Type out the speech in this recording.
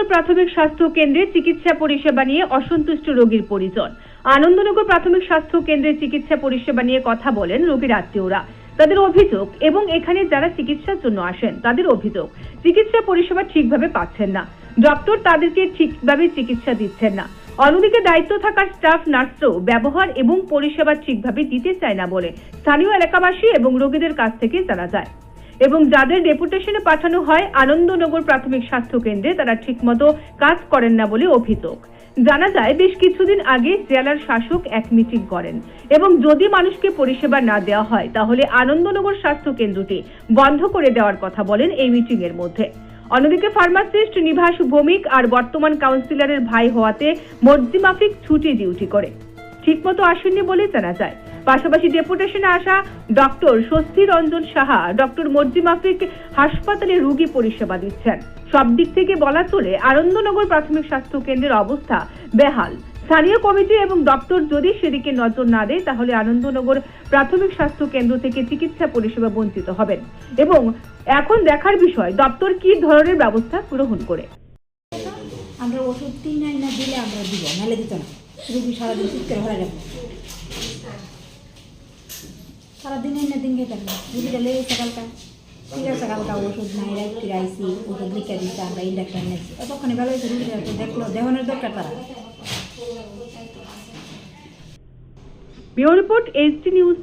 আনন্দনগর প্রাথমিক স্বাস্থ্য কেন্দ্রে চিকিৎসা পরিষেবা নিয়ে অসন্তুষ্ট রোগীর পরিজন। আনন্দনগর প্রাথমিক স্বাস্থ্য কেন্দ্রে চিকিৎসা পরিষেবা নিয়ে কথা বলেন রোগীর আত্মীয়রা। তাদের অভিযোগ, এবং এখানে যারা চিকিৎসার জন্য আসেন, তাদের অভিযোগ, চিকিৎসা পরিষেবা ঠিকভাবে পাচ্ছেন না। ডক্টর তাদেরকে ঠিকভাবে চিকিৎসা দিচ্ছেন না। অন্যদিকে দায়িত্ব থাকা স্টাফ নার্সও ব্যবহার এবং পরিষেবা ঠিকভাবে দিতে চায় না বলে স্থানীয় এলাকাবাসী এবং রোগীদের কাছ থেকে জানা যায়। এবং যাদের ডেপুটেশনে পাঠানো হয়, আনন্দনগর প্রাথমিক স্বাস্থ্য কেন্দ্রে তারা ঠিকমতো কাজ করেন না বলে অভিযোগ। জানা যায়, বেশ কিছুদিন আগে জেলার শাসক এক মিটিং করেন এবং যদি মানুষকে পরিষেবা না দেওয়া হয়, তাহলে আনন্দনগর স্বাস্থ্য কেন্দ্রটি বন্ধ করে দেওয়ার কথা বলেন এই মিটিং এর মধ্যে। অন্যদিকে ফার্মাসিস্ট নিভাস ভৌমিক আর বর্তমান কাউন্সিলরের ভাই হওয়াতে মর্জিমাফিক ছুটি ডিউটি করে। ঠিকমতো আসেননি বলে জানা যায়। পাশাপাশি ডেপুটেশনে আসা ডক্টর স্বস্তি রঞ্জন সাহা, ডক্টর মর্জি মাফিক হাসপাতালে রোগী পরিষেবা দিচ্ছেন। সব দিক থেকে বলা চলে, আনন্দনগর প্রাথমিক স্বাস্থ্য কেন্দ্রের অবস্থা বেহাল। স্থানীয় কমিটি এবং দপ্তর যদি সেদিকে নজর না দেয়, তাহলে আনন্দনগর প্রাথমিক স্বাস্থ্য কেন্দ্র থেকে চিকিৎসা পরিষেবা বঞ্চিত হবেন। এবং এখন দেখার বিষয়, দপ্তর কি ধরনের ব্যবস্থা গ্রহণ করে? আমরা ওষুধ তিন নাই না, দিলে আমরা দিব নাহলে দিত না রুগী সারাদিন চিৎকার হয়ে যাবে। সারাদিন এনে দিন খেতে রুগীটা লেগে সকালটা ঠিক আছে কালকা ওষুধ নাই রাত ফিরাইছি ওষুধ লিখে দিচ্ছে আমরা ইন্ডাকশন নিয়েছি এতক্ষণে ভালো হয়েছে রুগীটা তো দেখল, দেহনের দরকার তারা। Bureau report HT news.